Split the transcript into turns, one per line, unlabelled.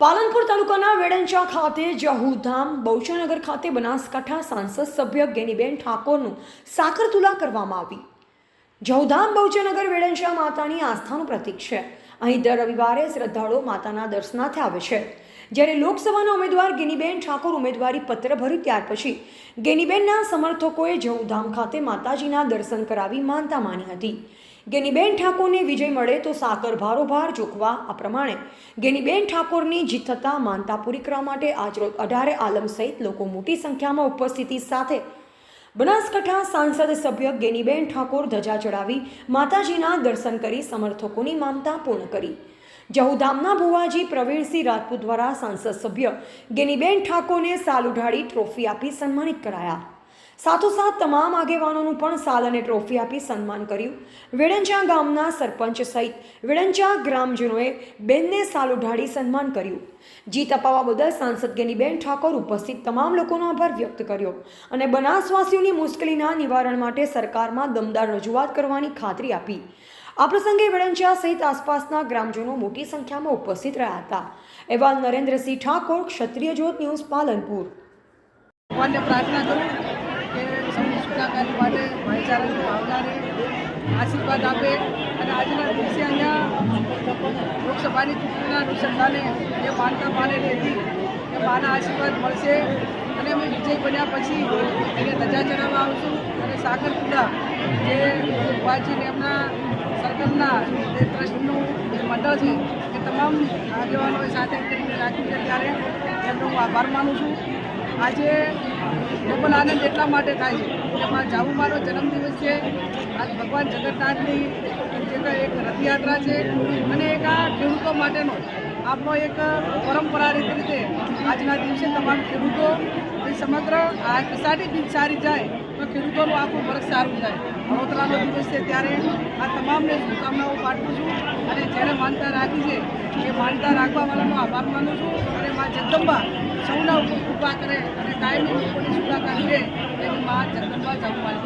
પાલનપુર તાલુકાના વેડંચા ખાતે જહુધામ બહુચરનગર ખાતે બનાસકાંઠા સાંસદ સભ્ય ગેનીબેન ઠાકોરનું સાકરતુલા કરવામાં આવી. જહુધામ બહુચરનગર વેડંચા માતાની આસ્થાનું પ્રતીક છે. અહીં દર રવિવારે શ્રદ્ધાળુઓ માતાના દર્શનાર્થે આવે છે. જ્યારે લોકસભાના ઉમેદવાર ગેનીબેન ઠાકોર ઉમેદવારી પત્ર ભર્યું ત્યાર પછી ગેનીબેનના સમર્થકોએ જવધામ ખાતે માતાજીના દર્શન કરાવી માનતા માની હતી. ગેનીબેન ઠાકોરને વિજય મળે તો સાકર ભારોભાર જોખવા આ પ્રમાણે ગેનીબેન ઠાકોરની જીત થતાં માનતા પૂરી કરવા માટે આજરોજ અઢારે આલમ સહિત લોકો મોટી સંખ્યામાં ઉપસ્થિતિ સાથે બનાસકાંઠા સાંસદ સભ્ય ગેનીબેન ઠાકોર ધજા ચડાવી માતાજીના દર્શન કરી સમર્થકોની માનતા પૂર્ણ કરી. જહુધામના ભુવાજી પ્રવીણસિંહ રાજપૂત દ્વારા સાંસદ સભ્ય ગેનીબેન ઠાકોરને સાલ ઉઢાડી ટ્રોફી આપી સન્માનિત કરાયા. સાથોસાથ તમામ આગેવાનોનું પણ સાલ અને ટ્રોફી આપી સન્માન કર્યું. વેડંચા ગામના સરપંચ સહિત વેડંચા ગ્રામજનોએ બેનને સાલ ઉઢાડી સન્માન કર્યું. જીત અપાવવા બદલ સાંસદ ગેનીબેન ઠાકોર ઉપસ્થિત તમામ લોકોનો આભાર વ્યક્ત કર્યો અને બનાસવાસીઓની મુશ્કેલીના નિવારણ માટે સરકારમાં દમદાર રજૂઆત કરવાની ખાતરી આપી. આ પ્રસંગે વેડંચા સહિત આસપાસના ગ્રામજનો મોટી સંખ્યામાં ઉપસ્થિત રહ્યા હતા. એવા નરેન્દ્રસિંહ ઠાકોર, ક્ષત્રિય જ્યોત ન્યૂઝ પાલનપુર.
ભગવાનને પ્રાર્થના કરું. સુખાકારી માટે ભાઈચારાની ભાવનાને આશીર્વાદ આપે અને આજના દિવસે અહીંયા લોકસભાની ચૂંટણીના અનુસંધાને જે માનતા માને રહેતી એ માના આશીર્વાદ મળશે અને અમે વિજય બન્યા પછી એને રજા ચડાવવા આવશું અને સાગરપુરા જે ઉપાજીને એમના સર્કલના જે ટ્રસ્ટનું જે મંડળ છે એ તમામ આગેવાનોએ સાથે કરીને રાખ્યું છે ત્યારે એમનો હું આભાર માનું છું. આજે ડબલ આનંદ એટલા માટે થાય છે એમાં જાવુમાનો જન્મદિવસ છે. આજ ભગવાન જગન્નાથની જે એક રથયાત્રા છે અને એક આ ખેડૂતો માટેનો આપણો એક પરંપરાગત રીતે આજના દિવસે તમામ ખેડૂતો સમગ્ર આ સારી બીજ સારી જાય તો ખેડૂતોનું આખું વર્ષ સારું જાય. વડોદરાનો દિવસ છે ત્યારે આ તમામને શુભકામનાઓ પાઠવું છું અને જેણે માનતા રાખી છે એ માનતા રાખવાવાળાનો આભાર માનું છું અને મા જગદંબા સૌના ઉપર કૃપા કરે અને કાયમી લોકોની સુખાકારી રહે એની મા જગદંબા જગવાલ